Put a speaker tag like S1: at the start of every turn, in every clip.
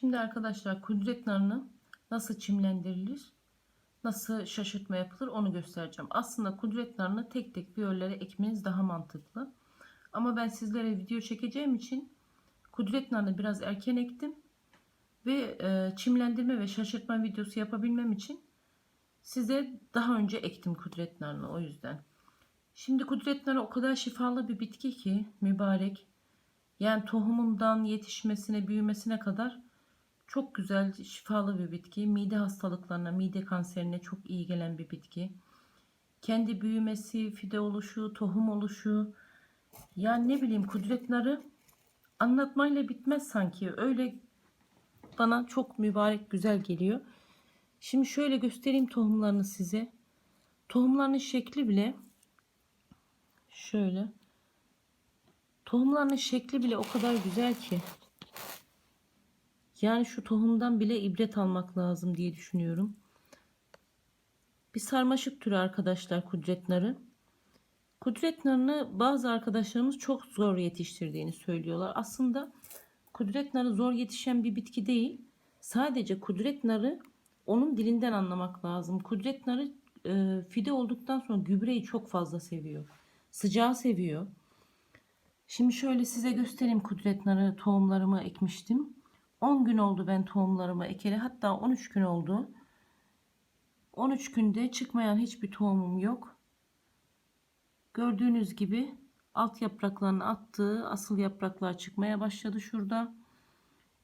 S1: Şimdi arkadaşlar kudret narını nasıl çimlendirilir, nasıl şaşırtma yapılır onu göstereceğim. Aslında kudret narını tek tek biyollere ekmeniz daha mantıklı. Ama ben sizlere video çekeceğim için kudret narını biraz erken ektim. Ve e, çimlendirme ve şaşırtma videosu yapabilmem için size daha önce ektim kudret narını o yüzden. Şimdi kudret narı o kadar şifalı bir bitki ki mübarek. Yani tohumundan yetişmesine, büyümesine kadar çok güzel, şifalı bir bitki. Mide hastalıklarına, mide kanserine çok iyi gelen bir bitki. Kendi büyümesi, fide oluşu, tohum oluşu. Yani ne bileyim kudret narı anlatmayla bitmez sanki. Öyle bana çok mübarek güzel geliyor. Şimdi şöyle göstereyim tohumlarını size. Tohumlarının şekli bile şöyle. Tohumlarının şekli bile o kadar güzel ki. Yani şu tohumdan bile ibret almak lazım diye düşünüyorum. Bir sarmaşık türü arkadaşlar kudret narı. Kudret narını bazı arkadaşlarımız çok zor yetiştirdiğini söylüyorlar. Aslında kudret narı zor yetişen bir bitki değil. Sadece kudret narı onun dilinden anlamak lazım. Kudret narı e, fide olduktan sonra gübreyi çok fazla seviyor. Sıcağı seviyor. Şimdi şöyle size göstereyim kudret narı tohumlarımı ekmiştim. 10 gün oldu ben tohumlarımı ekeli. Hatta 13 gün oldu. 13 günde çıkmayan hiçbir tohumum yok. Gördüğünüz gibi alt yapraklarını attığı asıl yapraklar çıkmaya başladı şurada.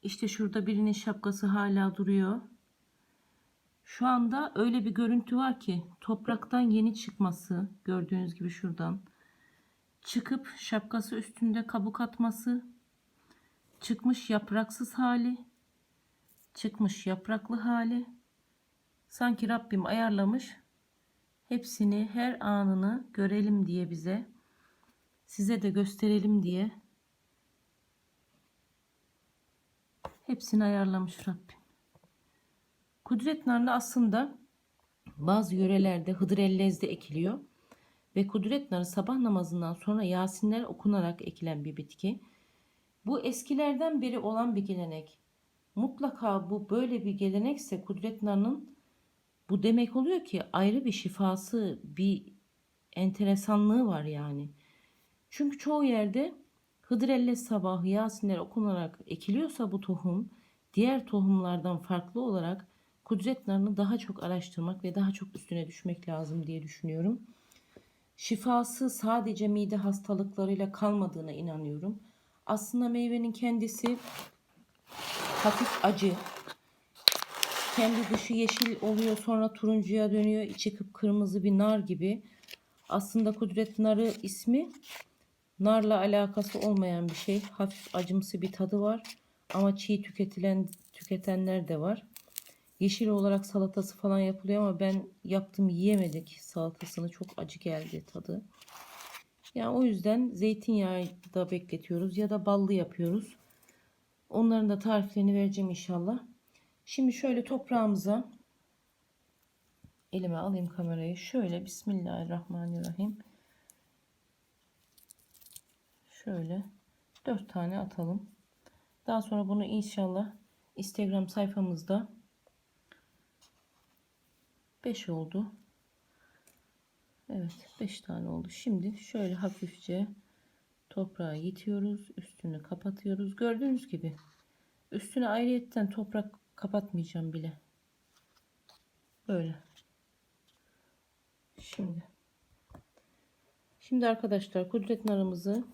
S1: İşte şurada birinin şapkası hala duruyor. Şu anda öyle bir görüntü var ki topraktan yeni çıkması gördüğünüz gibi şuradan çıkıp şapkası üstünde kabuk atması çıkmış yapraksız hali çıkmış yapraklı hali sanki Rabbim ayarlamış hepsini her anını görelim diye bize size de gösterelim diye hepsini ayarlamış Rabbim. Kudret narlı aslında bazı yörelerde hıdrellezde ekiliyor ve kudret narı sabah namazından sonra Yasinler okunarak ekilen bir bitki. Bu eskilerden beri olan bir gelenek. Mutlaka bu böyle bir gelenekse kudret narının bu demek oluyor ki ayrı bir şifası, bir enteresanlığı var yani. Çünkü çoğu yerde Hıdrellez sabahı Yasinler okunarak ekiliyorsa bu tohum diğer tohumlardan farklı olarak kudret narını daha çok araştırmak ve daha çok üstüne düşmek lazım diye düşünüyorum. Şifası sadece mide hastalıklarıyla kalmadığına inanıyorum. Aslında meyvenin kendisi hafif acı. Kendi dışı yeşil oluyor sonra turuncuya dönüyor. içi kıpkırmızı bir nar gibi. Aslında kudret narı ismi narla alakası olmayan bir şey. Hafif acımsı bir tadı var. Ama çiğ tüketilen tüketenler de var. Yeşil olarak salatası falan yapılıyor ama ben yaptım yiyemedik salatasını. Çok acı geldi tadı. Yani o yüzden zeytinyağı da bekletiyoruz ya da ballı yapıyoruz. Onların da tariflerini vereceğim inşallah. Şimdi şöyle toprağımıza elime alayım kamerayı. Şöyle Bismillahirrahmanirrahim. Şöyle 4 tane atalım. Daha sonra bunu inşallah Instagram sayfamızda 5 oldu. Evet 5 tane oldu. Şimdi şöyle hafifçe toprağa yitiyoruz. Üstünü kapatıyoruz. Gördüğünüz gibi üstüne ayrıyetten toprak kapatmayacağım bile. Böyle. Şimdi. Şimdi arkadaşlar kudret narımızı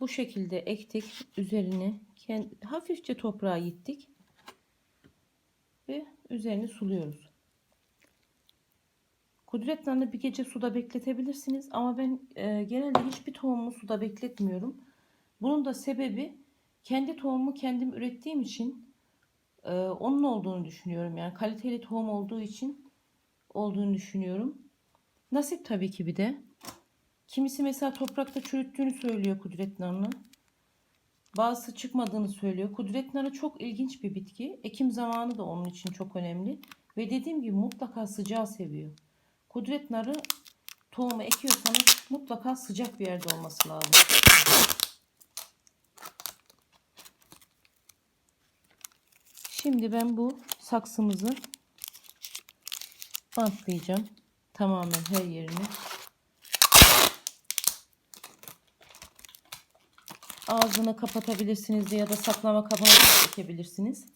S1: bu şekilde ektik. Üzerine kendi, hafifçe toprağa gittik. Ve üzerini suluyoruz. Kudret narını bir gece suda bekletebilirsiniz. Ama ben e, genelde hiçbir tohumu suda bekletmiyorum. Bunun da sebebi kendi tohumumu kendim ürettiğim için e, onun olduğunu düşünüyorum. Yani kaliteli tohum olduğu için olduğunu düşünüyorum. Nasip tabii ki bir de. Kimisi mesela toprakta çürüttüğünü söylüyor kudret narını. Bazısı çıkmadığını söylüyor. Kudret narı çok ilginç bir bitki. Ekim zamanı da onun için çok önemli. Ve dediğim gibi mutlaka sıcağı seviyor. Kudret narı tohumu ekiyorsanız mutlaka sıcak bir yerde olması lazım. Şimdi ben bu saksımızı bantlayacağım. Tamamen her yerini. Ağzını kapatabilirsiniz ya da saklama kabına da çekebilirsiniz.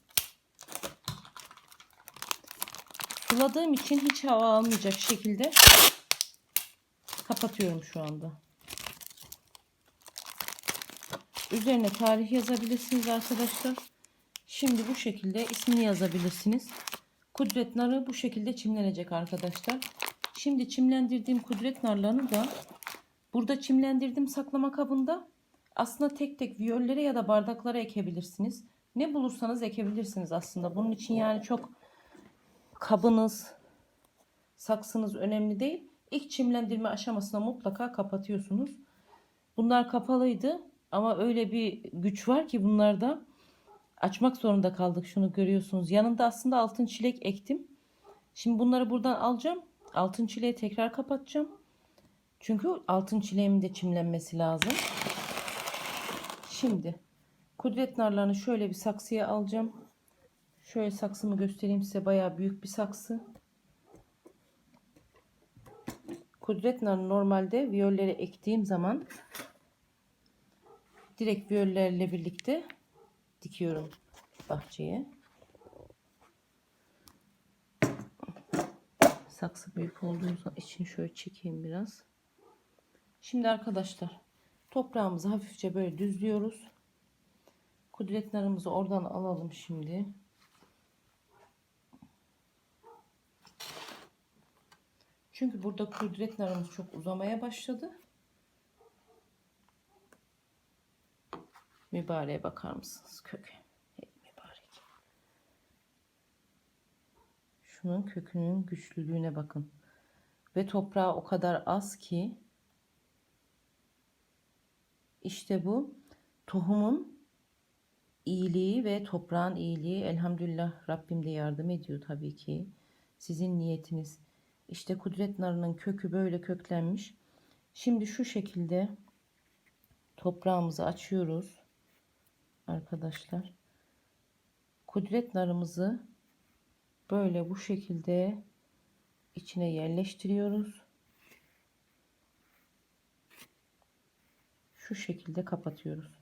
S1: Suladığım için hiç hava almayacak şekilde kapatıyorum şu anda. Üzerine tarih yazabilirsiniz arkadaşlar. Şimdi bu şekilde ismini yazabilirsiniz. Kudret narı bu şekilde çimlenecek arkadaşlar. Şimdi çimlendirdiğim kudret narlarını da burada çimlendirdim saklama kabında. Aslında tek tek viyollere ya da bardaklara ekebilirsiniz. Ne bulursanız ekebilirsiniz aslında. Bunun için yani çok kabınız, saksınız önemli değil. İlk çimlendirme aşamasına mutlaka kapatıyorsunuz. Bunlar kapalıydı ama öyle bir güç var ki bunlarda açmak zorunda kaldık. Şunu görüyorsunuz. Yanında aslında altın çilek ektim. Şimdi bunları buradan alacağım. Altın çileği tekrar kapatacağım. Çünkü altın çileğimin de çimlenmesi lazım. Şimdi kudret narlarını şöyle bir saksıya alacağım. Şöyle saksımı göstereyim size. Bayağı büyük bir saksı. Kudret narı normalde viyolleri ektiğim zaman direkt viyollerle birlikte dikiyorum bahçeye. Saksı büyük olduğu için şöyle çekeyim biraz. Şimdi arkadaşlar toprağımızı hafifçe böyle düzlüyoruz. Kudret narımızı oradan alalım şimdi. Çünkü burada kudret narımız çok uzamaya başladı. Mübareğe bakar mısınız kökü? Hey. Şunun kökünün güçlülüğüne bakın. Ve toprağı o kadar az ki işte bu tohumun iyiliği ve toprağın iyiliği elhamdülillah Rabbim de yardım ediyor tabii ki. Sizin niyetiniz. İşte kudret narının kökü böyle köklenmiş. Şimdi şu şekilde toprağımızı açıyoruz. Arkadaşlar. Kudret narımızı böyle bu şekilde içine yerleştiriyoruz. Şu şekilde kapatıyoruz.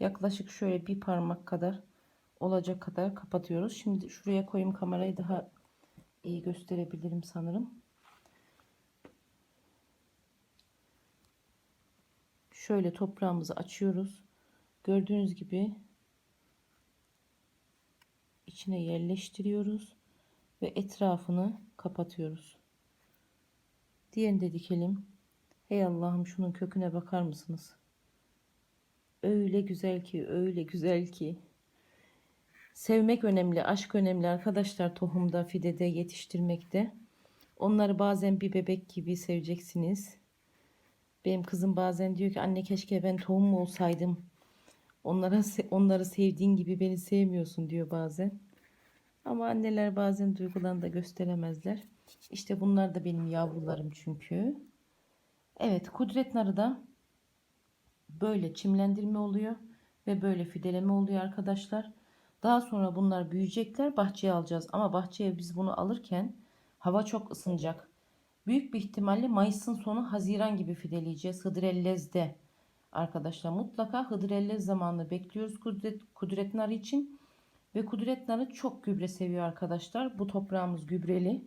S1: Yaklaşık şöyle bir parmak kadar olacak kadar kapatıyoruz. Şimdi şuraya koyayım kamerayı daha iyi gösterebilirim sanırım. Şöyle toprağımızı açıyoruz. Gördüğünüz gibi içine yerleştiriyoruz ve etrafını kapatıyoruz. Diğerini de dikelim. Hey Allah'ım şunun köküne bakar mısınız? Öyle güzel ki, öyle güzel ki. Sevmek önemli, aşk önemli arkadaşlar tohumda, fidede, yetiştirmekte. Onları bazen bir bebek gibi seveceksiniz. Benim kızım bazen diyor ki anne keşke ben tohum olsaydım. Onlara onları sevdiğin gibi beni sevmiyorsun diyor bazen. Ama anneler bazen duygularını da gösteremezler. İşte bunlar da benim yavrularım çünkü. Evet kudret narı da böyle çimlendirme oluyor ve böyle fideleme oluyor arkadaşlar. Daha sonra bunlar büyüyecekler bahçeye alacağız ama bahçeye biz bunu alırken hava çok ısınacak. Büyük bir ihtimalle Mayıs'ın sonu Haziran gibi fideleyeceğiz Hıdrellez'de. Arkadaşlar mutlaka Hıdrellez zamanını bekliyoruz kudret, kudret narı için. Ve kudret narı çok gübre seviyor arkadaşlar. Bu toprağımız gübreli.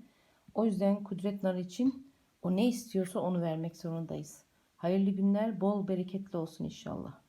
S1: O yüzden kudret narı için o ne istiyorsa onu vermek zorundayız. Hayırlı günler, bol bereketli olsun inşallah.